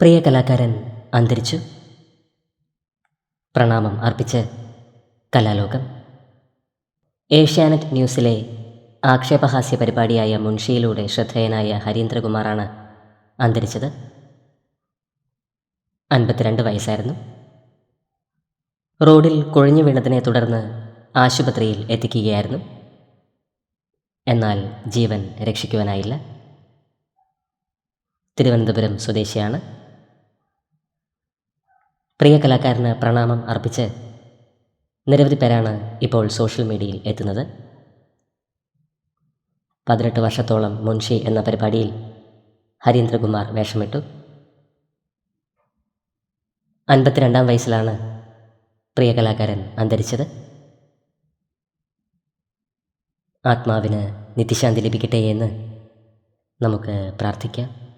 പ്രിയ കലാകാരൻ അന്തരിച്ചു. പ്രണാമം അർപ്പിച്ച് കലാലോകം. ഏഷ്യാനെറ്റ് ന്യൂസിലെ ആക്ഷേപഹാസ്യ പരിപാടിയായ മുൻഷിയിലൂടെ ശ്രദ്ധേയനായ ഹരീന്ദ്രകുമാറാണ് അന്തരിച്ചത്. അൻപത്തിരണ്ട് വയസ്സായിരുന്നു. റോഡിൽ കുഴഞ്ഞു വീണതിനെ തുടർന്ന് ആശുപത്രിയിൽ എത്തിക്കുകയായിരുന്നു. എന്നാൽ ജീവൻ രക്ഷിക്കുവാനായില്ല. തിരുവനന്തപുരം സ്വദേശിയാണ്. പ്രിയ കലാകാരന് പ്രണാമം അർപ്പിച്ച് നിരവധി പേരാണ് ഇപ്പോൾ സോഷ്യൽ മീഡിയയിൽ എത്തുന്നത്. പതിനെട്ട് വർഷത്തോളം മുൻഷി എന്ന പരിപാടിയിൽ ഹരീന്ദ്രകുമാർ വേഷമിട്ടു. അൻപത്തിരണ്ടാം വയസ്സിലാണ് പ്രിയ കലാകാരൻ അന്തരിച്ചത്. ആത്മാവിന് നിത്യശാന്തി ലഭിക്കട്ടെ എന്ന് നമുക്ക് പ്രാർത്ഥിക്കാം.